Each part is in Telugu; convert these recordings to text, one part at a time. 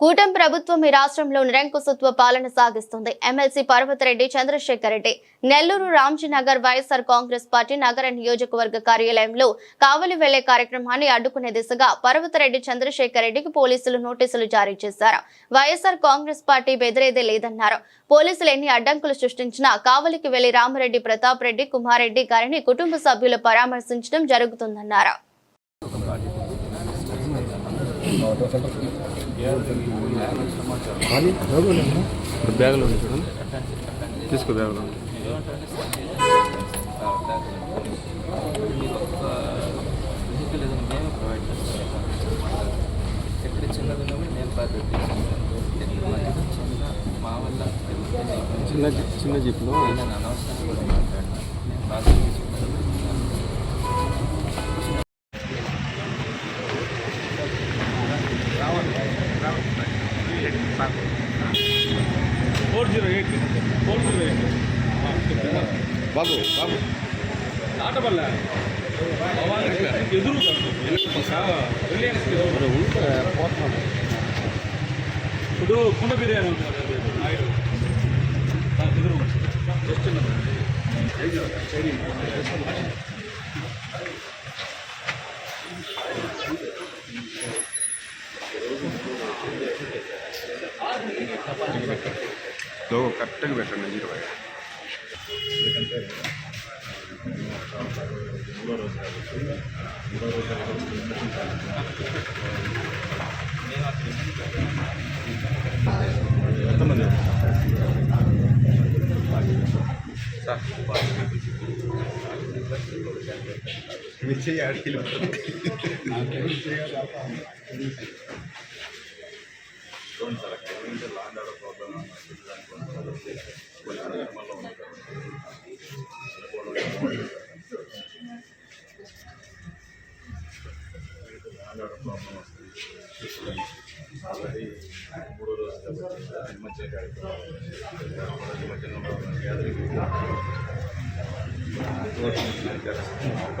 కూటమి ప్రభుత్వం ఈ రాష్ట్రంలో నిరంకుశత్వ పాలన సాగిస్తుంది. MLC Parvathareddy Chandrasekhar Reddy Nellore Ramjinagar YSR Congress party నగర నియోజకవర్గ కార్యాలయంలో కావలి వెళ్ళే కార్యక్రమాన్ని అడ్డుకునే దిశగా పర్వతరెడ్డి చంద్రశేఖర్ రెడ్డికి పోలీసులు నోటీసులు జారీ చేశారు. వైఎస్ఆర్ కాంగ్రెస్ పార్టీ బెదిరేదే లేదన్నారు. పోలీసులు ఎన్ని అడ్డంకులు సృష్టించినా కావలికి వెళ్ళి రామరెడ్డి ప్రతాప్ రెడ్డి కుమారెడ్డి గారిని కుటుంబ సభ్యులు పరామర్శించడం జరుగుతుందన్నారు. బ్యాగులో ఉంది చూడండి. తీసుకో బ్యాగులో. ఉంది. వెహికల్ ఏదైనా మేమే ప్రొవైడ్ చేస్తాం ఎక్కడ చిన్నది ఉన్నప్పుడు నేను బాధ్యత తీసుకుంటాను ఎక్కడ మధ్యలో చిన్న మా వల్ల చిన్న జీ- చిన్న జీప్లో నేను అనవసరంగా కూడా మాట్లాడినా నేను బాధ్యత తీసుకుంటాను four zero eight four zero eight Babu Babu ఆటబల్ల ఎదురు రిలయన్స్ ఇప్పుడు కుండ బిర్యానీ ఉంది కదా, నాయుడు. దానికి ఎదురు జస్ట్ లోగో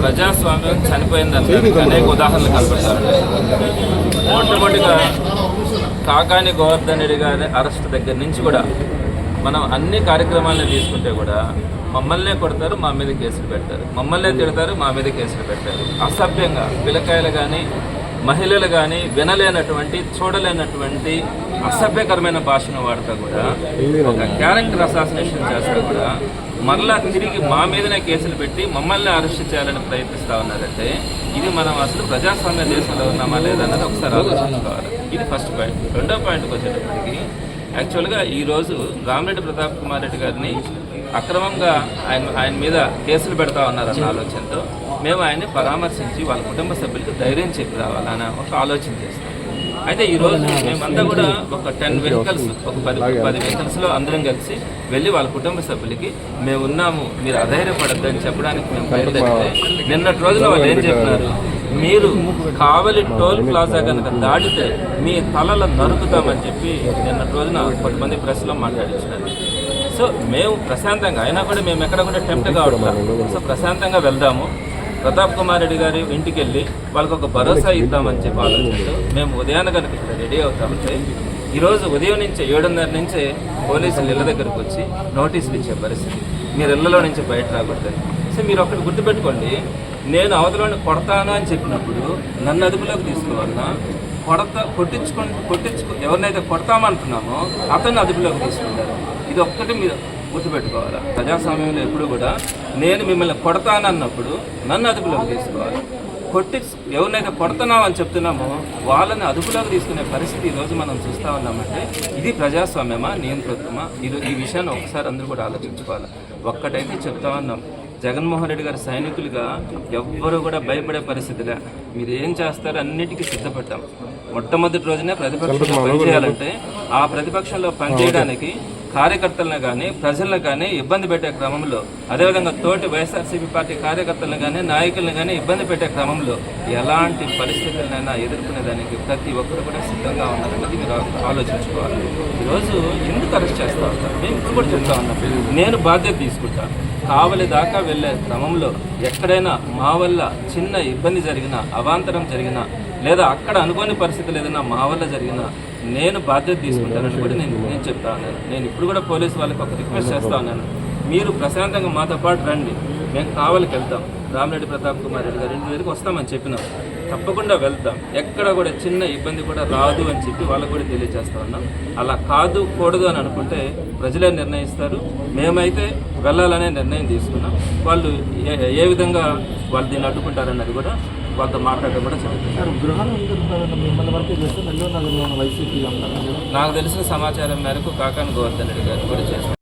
ప్రజాస్వామ్యం చనిపోయిందని అనేక ఉదాహరణలు కనపడతారు మొట్టమొదటిగా కాకాని గోవర్ధన్ రెడ్డి గారి అరెస్ట్ దగ్గర నుంచి కూడా మనం అన్ని కార్యక్రమాలను తీసుకుంటే కూడా మమ్మల్నే కొడతారు మా మీద కేసులు పెడతారు. మమ్మల్నే తిడతారు మా మీద కేసులు పెడతారు. అసభ్యంగా పిల్లకాయలు కానీ మహిళలు కానీ వినలేనటువంటి చూడలేనటువంటి అసభ్యకరమైన భాషను వాడతా కూడా ఒక క్యారెక్టర్ అసాసినేషన్ చేస్తా కూడా మరలా తిరిగి మా మీదనే కేసులు పెట్టి మమ్మల్ని అరెస్ట్ చేయాలని ప్రయత్నిస్తూ ఉన్నారంటే ఇది మనం అసలు ప్రజాస్వామ్య దేశంలో ఉన్నామా లేదన్నది ఒకసారి ఆలోచించుకోవాలి. ఇది ఫస్ట్ పాయింట్ రెండో పాయింట్కి వచ్చేటప్పటికి యాక్చువల్గా ఈరోజు రామిరెడ్డి ప్రతాప్ కుమార్ రెడ్డి గారిని అక్రమంగా ఆయన ఆయన మీద కేసులు పెడతా ఉన్నారన్న ఆలోచనతో మేము ఆయన్ని పరామర్శించి వాళ్ళ కుటుంబ సభ్యులకు ధైర్యం చెప్పి రావాలని ఒక ఆలోచన చేస్తాం. అయితే ఈ రోజు మేమంతా కూడా ఒక టెన్ వెహికల్స్ ఒక పది పది వెహికల్స్లో అందరం కలిసి వెళ్ళి వాళ్ళ కుటుంబ సభ్యులకి మేము ఉన్నాము మీరు అధైర్యపడద్దు అని చెప్పడానికి మేము బయలుదేరితే నిన్నటి రోజున వాళ్ళు ఏం చెప్పినారు మీరు కావలి టోల్ ప్లాజా కనుక దాటితే మీ తలల నరుకుతామని చెప్పి నిన్నటి రోజున కొంతమంది ప్రెస్లో మాట్లాడించినారు. సో మేము ప్రశాంతంగా అయినా కూడా మేము ఎక్కడ కూడా టెంప్ట్ కావట్లేదు సో ప్రశాంతంగా వెళ్దాము. ప్రతాప్ కుమార్ రెడ్డి గారి ఇంటికి వెళ్ళి వాళ్ళకి ఒక భరోసా ఇద్దామని చెప్పి ఆలోచనతో మేము ఉదయాన్నే కనుక ఇక్కడ రెడీ అవుతామంటే ఈరోజు ఉదయం నుంచి ఏడున్నర నుంచే పోలీసులు ఇళ్ళ దగ్గరకు వచ్చి నోటీసులు ఇచ్చే పరిస్థితి. మీరు ఇళ్ళలో నుంచి బయట రాకూడదు సో మీరు ఒకటి గుర్తుపెట్టుకోండి నేను అవతలని కొడతాను అని చెప్పినప్పుడు నన్ను అదుపులోకి తీసుకోవాలన్నా కొడతా కొట్టించుకుని కొట్టించుకు ఎవరినైతే కొడతామంటున్నామో అతన్ని అదుపులోకి తీసుకుంటారు. ఇది ఒక్కటి మీరు గుర్తుపెట్టుకోవాలి? ప్రజాస్వామ్యంలో ఎప్పుడు కూడా నేను మిమ్మల్ని కొడతానన్నప్పుడు నన్ను అదుపులోకి తీసుకోవాలి. కొట్టి ఎవరినైతే కొడుతున్నాం అని చెప్తున్నామో వాళ్ళని అదుపులోకి తీసుకునే పరిస్థితి ఈరోజు మనం చూస్తూ ఉన్నామంటే ఇది ప్రజాస్వామ్యమా నియంతృత్వమా? ఇది ఈ విషయాన్ని ఒకసారి అందరూ కూడా ఆలోచించుకోవాలి. ఒక్కటైతే చెప్తా ఉన్నాం. జగన్మోహన్ రెడ్డి గారి సైనికులుగా ఎవ్వరూ కూడా భయపడే పరిస్థితిలే. మీరు ఏం చేస్తారో అన్నిటికీ సిద్ధపడ్డాం. మొట్టమొదటి రోజునే ప్రతిపక్షంలో పనిచేయాలంటే ఆ ప్రతిపక్షంలో పనిచేయడానికి కార్యకర్తలను కానీ ప్రజలను కానీ ఇబ్బంది పెట్టే క్రమంలో అదేవిధంగా తోటి వైఎస్ఆర్సీపీ పార్టీ కార్యకర్తలను కానీ నాయకులను కానీ ఇబ్బంది పెట్టే క్రమంలో ఎలాంటి పరిస్థితులనైనా ఎదుర్కొనేదానికి ప్రతి ఒక్కరు కూడా సిద్ధంగా ఉన్నారన్నది మీరు ఆలోచించుకోవాలి. ఈరోజు ఎందుకు అరెస్ట్ చేస్తా ఉంటారు? మేము ఇప్పుడు కూడా చెప్తా ఉన్నాం. నేను బాధ్యత తీసుకుంటాను. కావలి దాకా వెళ్ళే క్రమంలో ఎక్కడైనా మా వల్ల చిన్న ఇబ్బంది జరిగినా అవాంతరం జరిగినా లేదా అక్కడ అనుకోని పరిస్థితులు ఏదైనా మా వల్ల జరిగినా నేను బాధ్యత తీసుకుంటానని కూడా నేను నేను చెప్తా ఉన్నాను. నేను ఇప్పుడు కూడా పోలీసు వాళ్ళకి ఒక రిక్వెస్ట్ చేస్తా ఉన్నాను. మీరు ప్రశాంతంగా మాతో పాటు రండి. మేము కావాలకి వెళ్తాం. రామిరెడ్డి ప్రతాప్ కుమార్ రెడ్డి గారి ఇంటి దగ్గరికి వస్తామని చెప్పినాం. తప్పకుండా వెళ్తాం. ఎక్కడ కూడా చిన్న ఇబ్బంది కూడా రాదు అని చెప్పి వాళ్ళకు కూడా తెలియజేస్తా ఉన్నాం. అలా కాదు కూడదు అని అనుకుంటే ప్రజలే నిర్ణయిస్తారు. మేమైతే వెళ్ళాలనే నిర్ణయం తీసుకున్నాం. వాళ్ళు ఏ ఏ విధంగా వాళ్ళు దీన్ని అడ్డుకుంటారన్నది కూడా వాళ్ళతో మాట్లాడడం కూడా జరుగుతుంది నాకు తెలిసిన సమాచారం మేరకు కాకాని గోవర్ధన్ రెడ్డి గారు కూడా చేస్తారు